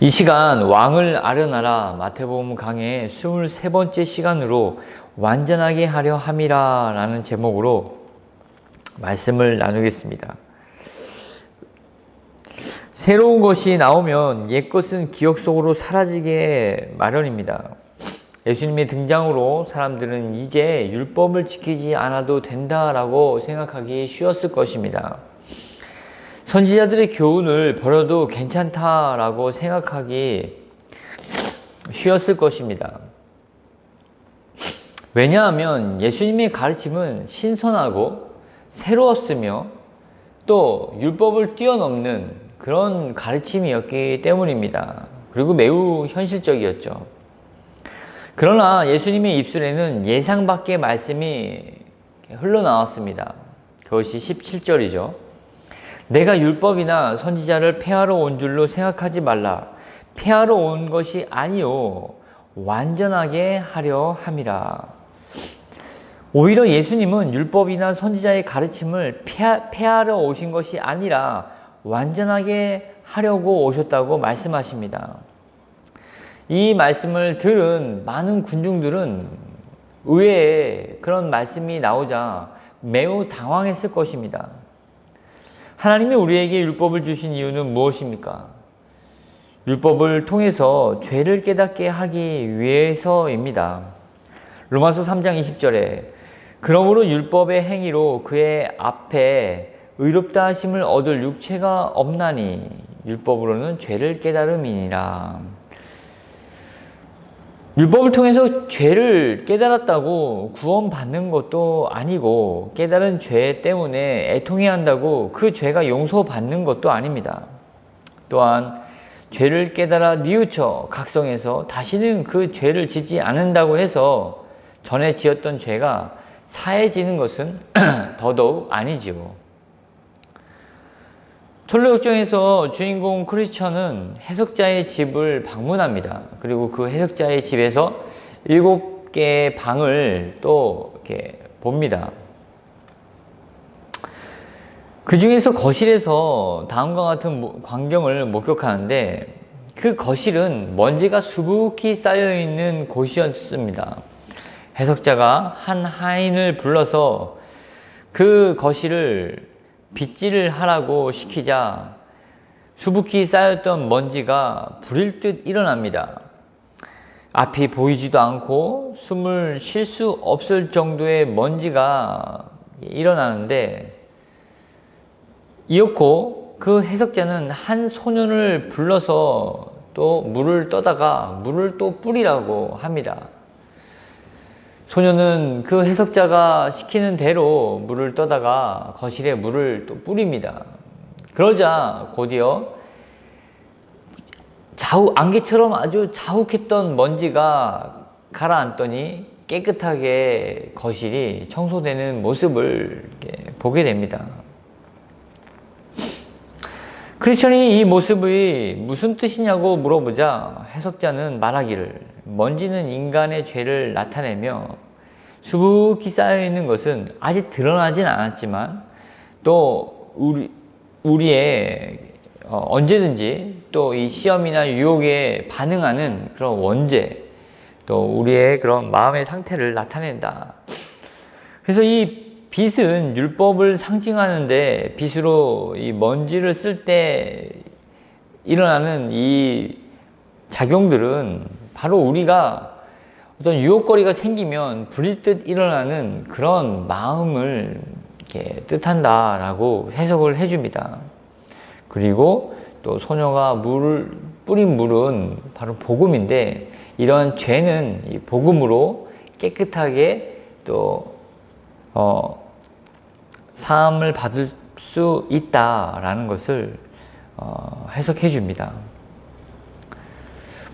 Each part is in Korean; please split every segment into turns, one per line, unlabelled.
이 시간 왕을 아련하라 마태복음 강의 23번째 시간으로 완전하게 하려 함이라 라는 제목으로 말씀을 나누겠습니다. 새로운 것이 나오면 옛 것은 기억 속으로 사라지게 마련입니다. 예수님의 등장으로 사람들은 이제 율법을 지키지 않아도 된다라고 생각하기 쉬웠을 것입니다. 선지자들의 교훈을 버려도 괜찮다라고 생각하기 쉬웠을 것입니다. 왜냐하면 예수님의 가르침은 신선하고 새로웠으며 또 율법을 뛰어넘는 그런 가르침이었기 때문입니다. 그리고 매우 현실적이었죠. 그러나 예수님의 입술에는 예상 밖의 말씀이 흘러나왔습니다. 그것이 17절이죠. 내가 율법이나 선지자를 폐하러 온 줄로 생각하지 말라. 폐하러 온 것이 아니요 완전하게 하려 함이라. 오히려 예수님은 율법이나 선지자의 가르침을 폐하, 폐하러 오신 것이 아니라 완전하게 하려고 오셨다고 말씀하십니다. 이 말씀을 들은 많은 군중들은 의외에 그런 말씀이 나오자 매우 당황했을 것입니다. 하나님이 우리에게 율법을 주신 이유는 무엇입니까? 율법을 통해서 죄를 깨닫게 하기 위해서입니다. 로마서 3장 20절에 그러므로 율법의 행위로 그의 앞에 의롭다 하심을 얻을 육체가 없나니 율법으로는 죄를 깨달음이니라. 율법을 통해서 죄를 깨달았다고 구원받는 것도 아니고 깨달은 죄 때문에 애통해야 한다고 그 죄가 용서받는 것도 아닙니다. 또한 죄를 깨달아 뉘우쳐 각성해서 다시는 그 죄를 짓지 않는다고 해서 전에 지었던 죄가 사해지는 것은 더더욱 아니지요. 철로역정에서 주인공 크리스천은 해석자의 집을 방문합니다. 그리고 그 해석자의 집에서 일곱 개의 방을 또 이렇게 봅니다. 그 중에서 거실에서 다음과 같은 광경을 목격하는데 그 거실은 먼지가 수북히 쌓여 있는 곳이었습니다. 해석자가 한 하인을 불러서 그 거실을 빗질을 하라고 시키자 수북히 쌓였던 먼지가 불일 듯 일어납니다. 앞이 보이지도 않고 숨을 쉴 수 없을 정도의 먼지가 일어나는데 이었고 그 해석자는 한 소년을 불러서 또 물을 떠다가 물을 또 뿌리라고 합니다. 소녀는 그 해석자가 시키는 대로 물을 떠다가 거실에 물을 또 뿌립니다. 그러자 곧이어 자우, 안개처럼 아주 자욱했던 먼지가 가라앉더니 깨끗하게 거실이 청소되는 모습을 보게 됩니다. 크리스천이 이 모습이 무슨 뜻이냐고 물어보자 해석자는 말하기를 먼지는 인간의 죄를 나타내며 수북히 쌓여 있는 것은 아직 드러나진 않았지만 또 우리 우리의 어, 언제든지 또 이 시험이나 유혹에 반응하는 그런 원죄 또 우리의 그런 마음의 상태를 나타낸다. 그래서 이 빛은 율법을 상징하는데 빛으로 이 먼지를 쓸 때 일어나는 이 작용들은 바로 우리가 어떤 유혹거리가 생기면 불일 듯 일어나는 그런 마음을 이렇게 뜻한다라고 해석을 해줍니다. 그리고 또 소녀가 물을 뿌린 물은 바로 복음인데 이런 죄는 복음으로 깨끗하게 또 어, 사함을 받을 수 있다라는 것을 어, 해석해 줍니다.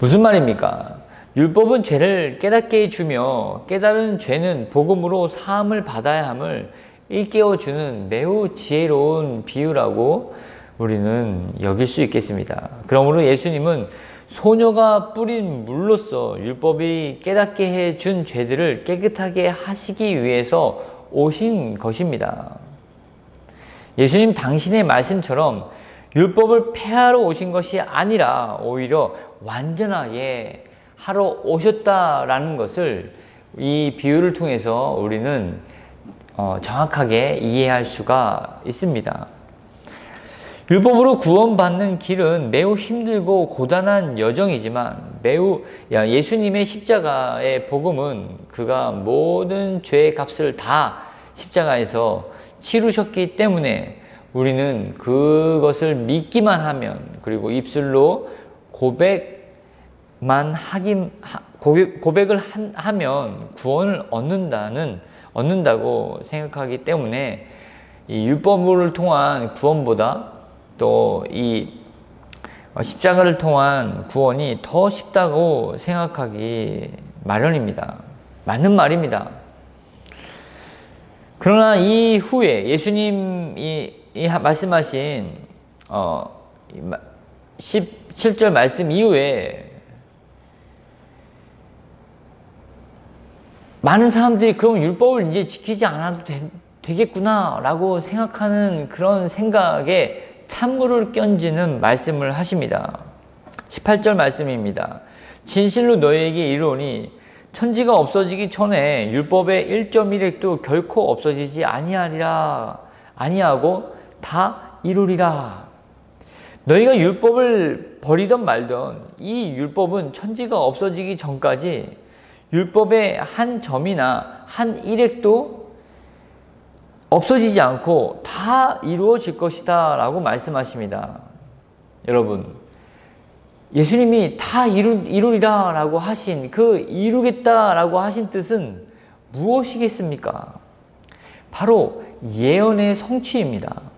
무슨 말입니까? 율법은 죄를 깨닫게 해주며 깨달은 죄는 복음으로 사함을 받아야 함을 일깨워 주는 매우 지혜로운 비유라고 우리는 여길 수 있겠습니다. 그러므로 예수님은 소녀가 뿌린 물로써 율법이 깨닫게 해준 죄들을 깨끗하게 하시기 위해서 오신 것입니다. 예수님 당신의 말씀처럼 율법을 폐하러 오신 것이 아니라 오히려 완전하게 하러 오셨다라는 것을 이 비유를 통해서 우리는 어, 정확하게 이해할 수가 있습니다. 율법으로 구원받는 길은 매우 힘들고 고단한 여정이지만 매우 예수님의 십자가의 복음은 그가 모든 죄의 값을 다 십자가에서 치르셨기 때문에 우리는 그것을 믿기만 하면 그리고 입술로 고백만 하긴 고백, 을 하면 구원을 얻는다는 얻는다고 생각하기 때문에 이 율법을 통한 구원보다 또이 어, 십자가를 통한 구원이 더 쉽다고 생각하기 마련입니다. 맞는 말입니다. 그러나 이후에 예수님이 말씀하신 어, 17절 말씀 이후에 많은 사람들이 그럼 율법을 이제 지키지 않아도 되, 되겠구나라고 생각하는 그런 생각에 찬물을 끼얹는 말씀을 하십니다. 18절 말씀입니다. 진실로 너에게 이르노니 천지가 없어지기 전에 율법의 1.1획도 결코 없어지지 아니하리라 아니하고 다 이루리라. 너희가 율법을 버리던 말던 이 율법은 천지가 없어지기 전까지 율법의 한 점이나 한 일획도 없어지지 않고 다 이루어질 것이다 라고 말씀하십니다. 여러분, 예수님이 다 이루, 이루리라 라고 하신 그 이루겠다 라고 하신 뜻은 무엇이겠습니까? 바로 예언의 성취입니다.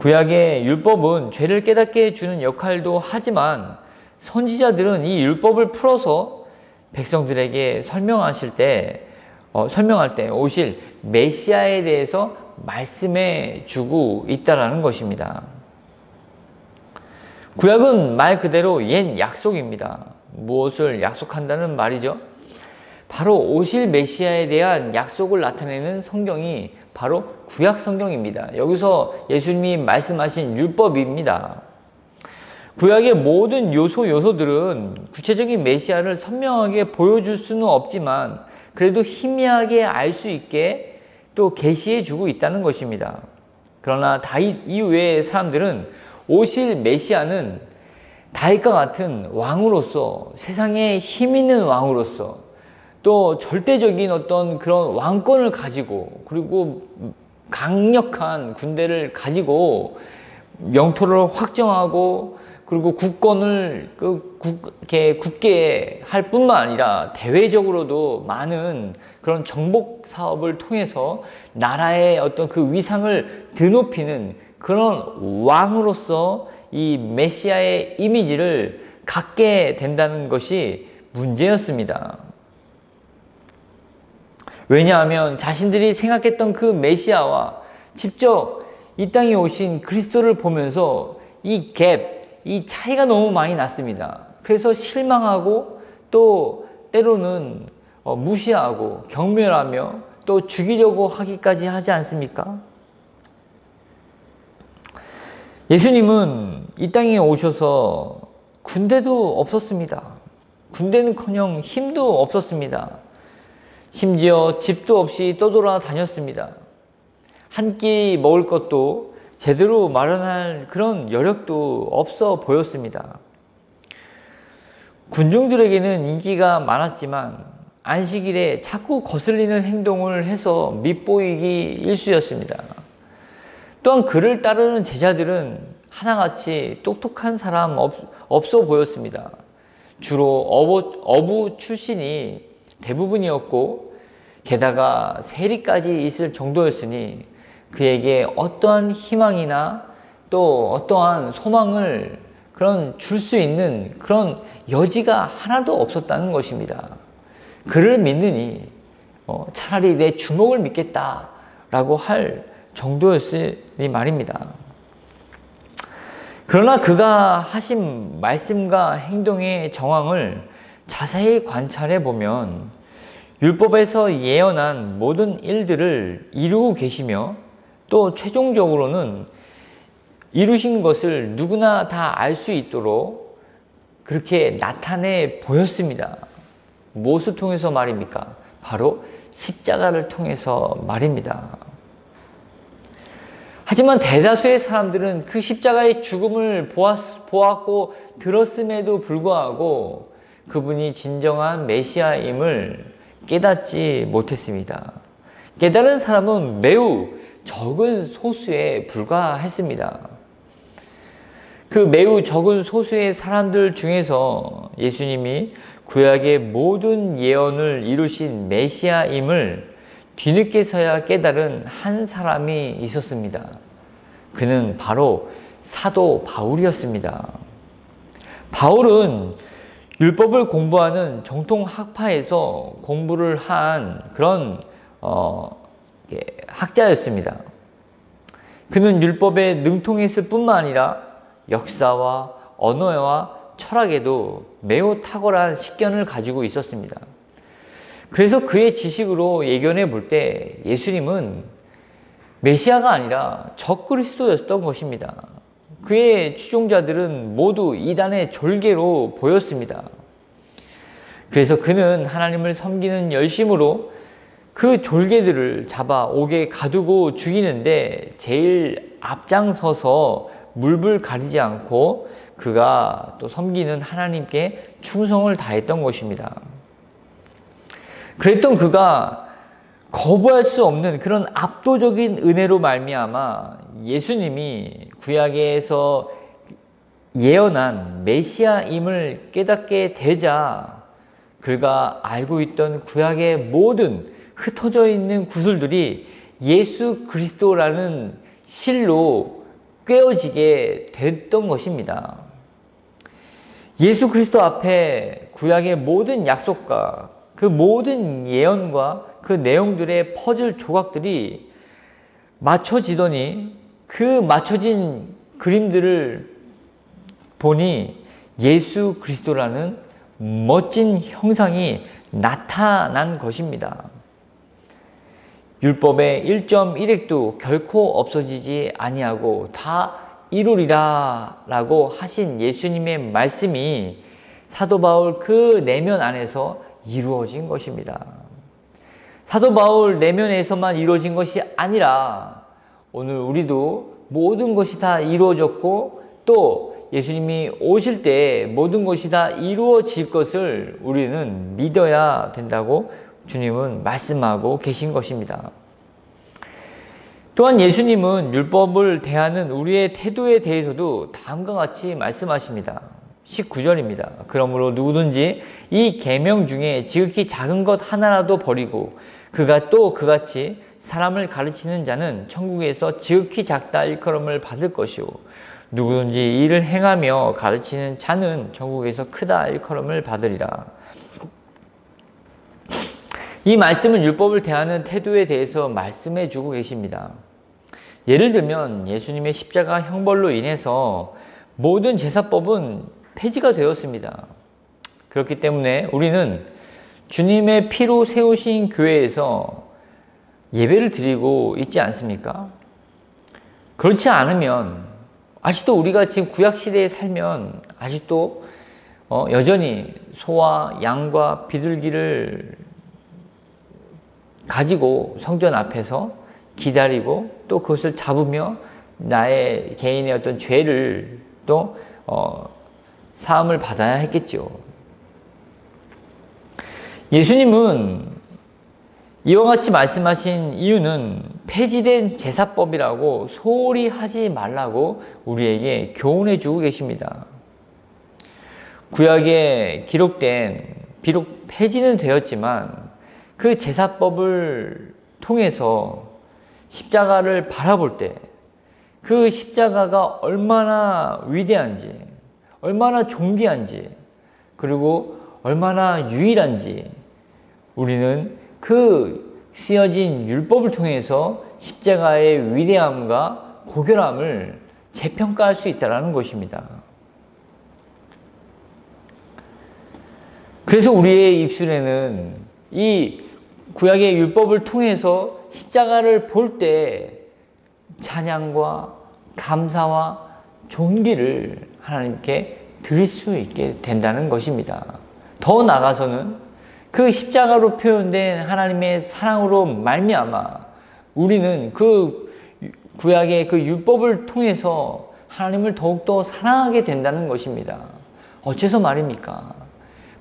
구약의 율법은 죄를 깨닫게 해주는 역할도 하지만 선지자들은 이 율법을 풀어서 백성들에게 설명하실 때 어, 설명할 때 오실 메시아에 대해서 말씀해 주고 있다라는 것입니다. 구약은 말 그대로 옛 약속입니다. 무엇을 약속한다는 말이죠? 바로 오실 메시아에 대한 약속을 나타내는 성경이 바로 구약 성경입니다. 여기서 예수님이 말씀하신 율법입니다. 구약의 모든 요소 요소들은 구체적인 메시아를 선명하게 보여줄 수는 없지만 그래도 희미하게 알 수 있게 또 계시해 주고 있다는 것입니다. 그러나 다윗 이후의 사람들은 오실 메시아는 다윗과 같은 왕으로서 세상에 힘 있는 왕으로서 또 절대적인 어떤 그런 왕권을 가지고 그리고 강력한 군대를 가지고 영토를 확정하고 그리고 국권을 그 국, 이렇게 굳게 할 뿐만 아니라 대외적으로도 많은 그런 정복 사업을 통해서 나라의 어떤 그 위상을 드높이는 그런 왕으로서 이 메시아의 이미지를 갖게 된다는 것이 문제였습니다. 왜냐하면 자신들이 생각했던 그 메시아와 직접 이 땅에 오신 그리스도를 보면서 이 갭, 이 차이가 너무 많이 났습니다. 그래서 실망하고 또 때로는 어, 무시하고 경멸하며 또 죽이려고 하기까지 하지 않습니까? 예수님은 이 땅에 오셔서 군대도 없었습니다. 군대는커녕 힘도 없었습니다. 심지어 집도 없이 떠돌아 다녔습니다. 한 끼 먹을 것도 제대로 마련할 그런 여력도 없어 보였습니다. 군중들에게는 인기가 많았지만 안식일에 자꾸 거슬리는 행동을 해서 밉보이기 일쑤였습니다. 또한 그를 따르는 제자들은 하나같이 똑똑한 사람 없, 없어 보였습니다. 주로 어부, 어부 출신이 대부분이었고 게다가 세리까지 있을 정도였으니 그에게 어떠한 희망이나 또 어떠한 소망을 그런 줄 수 있는 그런 여지가 하나도 없었다는 것입니다. 그를 믿느니 어, 차라리 내 주먹을 믿겠다라고 할 정도였으니 말입니다. 그러나 그가 하신 말씀과 행동의 정황을 자세히 관찰해 보면 율법에서 예언한 모든 일들을 이루고 계시며 또 최종적으로는 이루신 것을 누구나 다 알 수 있도록 그렇게 나타내 보였습니다. 무엇을 통해서 말입니까? 바로 십자가를 통해서 말입니다. 하지만 대다수의 사람들은 그 십자가의 죽음을 보았, 보았고 들었음에도 불구하고 그분이 진정한 메시아임을 깨닫지 못했습니다. 깨달은 사람은 매우 적은 소수에 불과했습니다. 그 매우 적은 소수의 사람들 중에서 예수님이 구약의 모든 예언을 이루신 메시아임을 뒤늦게서야 깨달은 한 사람이 있었습니다. 그는 바로 사도 바울이었습니다. 바울은 율법을 공부하는 정통 학파에서 공부를 한 그런 어, 학자였습니다. 그는 율법에 능통했을 뿐만 아니라 역사와 언어와 철학에도 매우 탁월한 식견을 가지고 있었습니다. 그래서 그의 지식으로 예견해 볼 때 예수님은 메시아가 아니라 적그리스도였던 것입니다. 그의 추종자들은 모두 이단의 졸개로 보였습니다. 그래서 그는 하나님을 섬기는 열심으로 그 졸개들을 잡아 옥에 가두고 죽이는데 제일 앞장서서 물불 가리지 않고 그가 또 섬기는 하나님께 충성을 다했던 것입니다. 그랬던 그가 거부할 수 없는 그런 압도적인 은혜로 말미암아 예수님이 구약에서 예언한 메시아임을 깨닫게 되자 그가 알고 있던 구약의 모든 흩어져 있는 구슬들이 예수 그리스도라는 실로 꿰어지게 됐던 것입니다. 예수 그리스도 앞에 구약의 모든 약속과 그 모든 예언과 그 내용들의 퍼즐 조각들이 맞춰지더니 그 맞춰진 그림들을 보니 예수 그리스도라는 멋진 형상이 나타난 것입니다. 율법의 1.1획도 결코 없어지지 아니하고 다 이루리라 라고 하신 예수님의 말씀이 사도 바울 그 내면 안에서 이루어진 것입니다. 사도 바울 내면에서만 이루어진 것이 아니라 오늘 우리도 모든 것이 다 이루어졌고 또 예수님이 오실 때 모든 것이 다 이루어질 것을 우리는 믿어야 된다고 주님은 말씀하고 계신 것입니다. 또한 예수님은 율법을 대하는 우리의 태도에 대해서도 다음과 같이 말씀하십니다. 19절입니다. 그러므로 누구든지 이 계명 중에 지극히 작은 것 하나라도 버리고 그가 또 그같이 사람을 가르치는 자는 천국에서 지극히 작다 일컬음을 받을 것이요 누구든지 이를 행하며 가르치는 자는 천국에서 크다 일컬음을 받으리라. 이 말씀은 율법을 대하는 태도에 대해서 말씀해 주고 계십니다. 예를 들면 예수님의 십자가 형벌로 인해서 모든 제사법은 폐지가 되었습니다. 그렇기 때문에 우리는 주님의 피로 세우신 교회에서 예배를 드리고 있지 않습니까? 그렇지 않으면 아직도 우리가 지금 구약 시대에 살면 아직도 어, 여전히 소와 양과 비둘기를 가지고 성전 앞에서 기다리고 또 그것을 잡으며 나의 개인의 어떤 죄를 또 어, 사함을 받아야 했겠죠. 예수님은 이와 같이 말씀하신 이유는 폐지된 제사법이라고 소홀히 하지 말라고 우리에게 교훈해 주고 계십니다. 구약에 기록된 비록 폐지는 되었지만 그 제사법을 통해서 십자가를 바라볼 때 그 십자가가 얼마나 위대한지, 얼마나 존귀한지, 그리고 얼마나 유일한지 우리는 그 쓰여진 율법을 통해서 십자가의 위대함과 고결함을 재평가할 수 있다는 것입니다. 그래서 우리의 입술에는 이 구약의 율법을 통해서 십자가를 볼 때 찬양과 감사와 존귀를 하나님께 드릴 수 있게 된다는 것입니다. 더 나아가서는 그 십자가로 표현된 하나님의 사랑으로 말미암아 우리는 그 구약의 그 율법을 통해서 하나님을 더욱더 사랑하게 된다는 것입니다. 어째서 말입니까?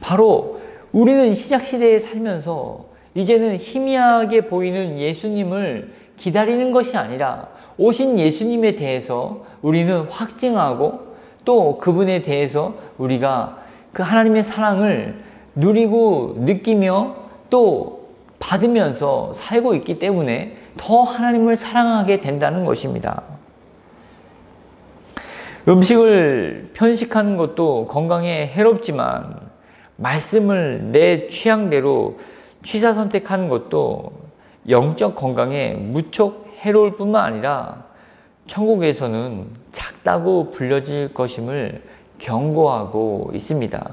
바로 우리는 시작 시대에 살면서 이제는 희미하게 보이는 예수님을 기다리는 것이 아니라 오신 예수님에 대해서 우리는 확증하고 또 그분에 대해서 우리가 그 하나님의 사랑을 누리고 느끼며 또 받으면서 살고 있기 때문에 더 하나님을 사랑하게 된다는 것입니다. 음식을 편식하는 것도 건강에 해롭지만 말씀을 내 취향대로 취사 선택하는 것도 영적 건강에 무척 해로울 뿐만 아니라 천국에서는 작다고 불려질 것임을 경고하고 있습니다.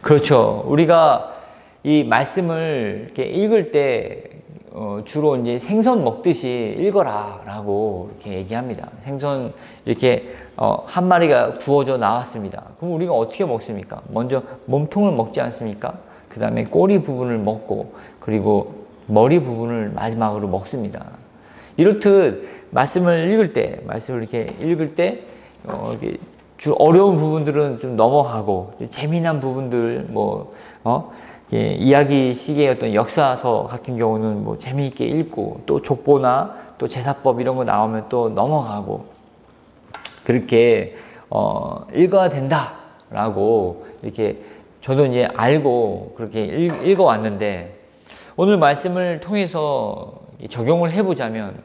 그렇죠. 우리가 이 말씀을 이렇게 읽을 때 어, 주로 이제 생선 먹듯이 읽어라라고 이렇게 얘기합니다. 생선 이렇게 어, 한 마리가 구워져 나왔습니다. 그럼 우리가 어떻게 먹습니까? 먼저 몸통을 먹지 않습니까? 그 다음에 꼬리 부분을 먹고 그리고 머리 부분을 마지막으로 먹습니다. 이렇듯 말씀을 읽을 때, 말씀을 이렇게 읽을 때 어, 이렇게 주 어려운 부분들은 좀 넘어가고 재미난 부분들 뭐 어? 예, 이야기 시계의 어떤 역사서 같은 경우는 뭐 재미있게 읽고 또 족보나 또 제사법 이런 거 나오면 또 넘어가고 그렇게 어, 읽어야 된다라고 이렇게 저도 이제 알고 그렇게 읽, 읽어 왔는데 오늘 말씀을 통해서 적용을 해보자면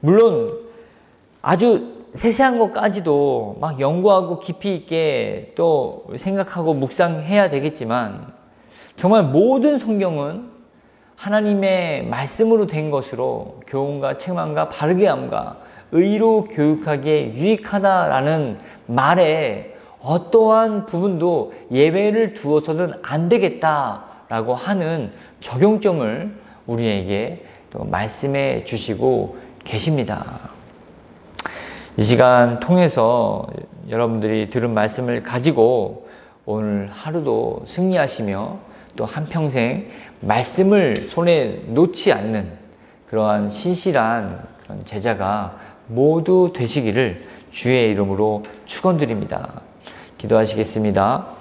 물론 아주 세세한 것까지도 막 연구하고 깊이 있게 또 생각하고 묵상해야 되겠지만 정말 모든 성경은 하나님의 말씀으로 된 것으로 교훈과 책망과 바르게 함과 의로 교육하기에 유익하다라는 말에 어떠한 부분도 예배를 두어서는 안 되겠다라고 하는 적용점을 우리에게 또 말씀해 주시고 계십니다. 이 시간 통해서 여러분들이 들은 말씀을 가지고 오늘 하루도 승리하시며 또 한평생 말씀을 손에 놓지 않는 그러한 신실한 그런 제자가 모두 되시기를 주의 이름으로 축원드립니다. 기도하시겠습니다.